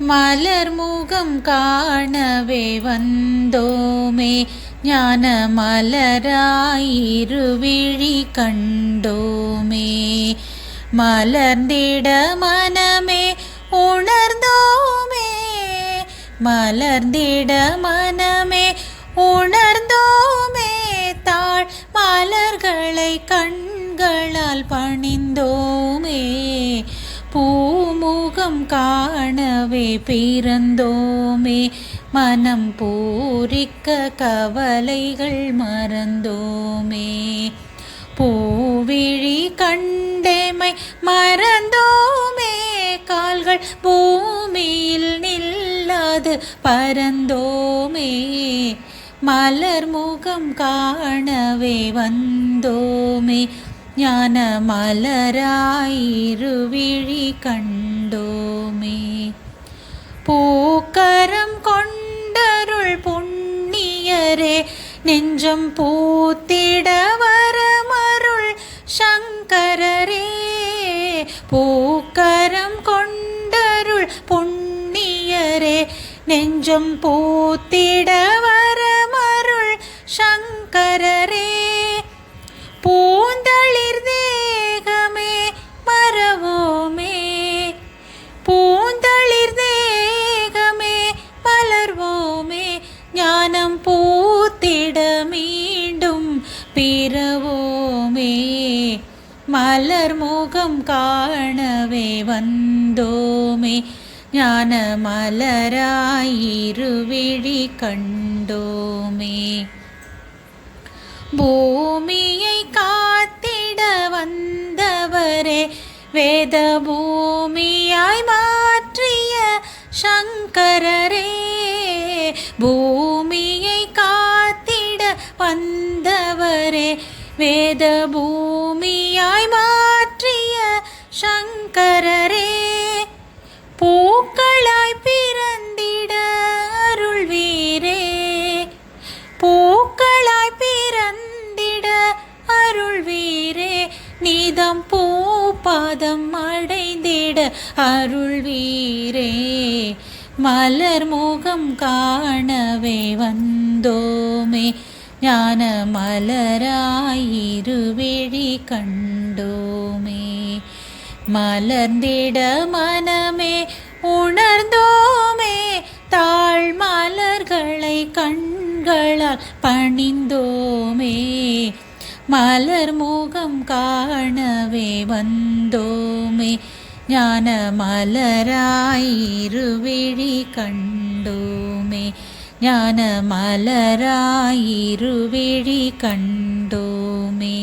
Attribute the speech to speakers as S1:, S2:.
S1: மலர் முகம் காணவே வந்தோமே ஞான மலராயிருவிழி கண்டோமே. மலர்ந்திட மனமே உணர்ந்தோமே மலர்ந்திட மனமே உணர்ந்தோமே. தாழ் மலர்களை கண்களால் பணிந்தோமே. பூமுகம் காணவே பிறந்தோமே மனம் பூரிக்க கவலைகள் மறந்தோமே. பூவிழி கண்டமை மறந்தோமே கால்கள் பூமியில் நில்லாது பறந்தோமே. மலர் முகம் காணவே வந்தோமே ஞான மலராயிருவிழி கண்டோமே. பூக்கரம் கொண்டருள் புண்ணியரே நெஞ்சம் பூத்திட வரமருள் சங்கரரே. பூக்கரம் கொண்டருள் புண்ணியரே நெஞ்சம் பூத்திட வரமருள் மலர் முகம் காணவே வந்தோமே. ஞான மலராயிருவிழி கண்டோமே. பூமியை காத்திட வந்தவரே வேத பூமியாய் மாற்றிய சங்கரரே. பூமியை காத்திட வந்தவரே வேத பூமியாய் நீதம் பூபாதம் அடைந்திட அருள்வீரே மலர் முகம் காணவே வந்தோமே. ஞான மலராயிருவிழி கண்டோமே. மலர்ந்திட மனமே உணர்ந்தோமே. தாழ் மலர்களை கண்களால் பணிந்தோமே. மலர் முகம் காணவே வந்தோமே ஞான மலராயிருவிழி கண்டோமே ஞான மலராயிருவிழி கண்டோமே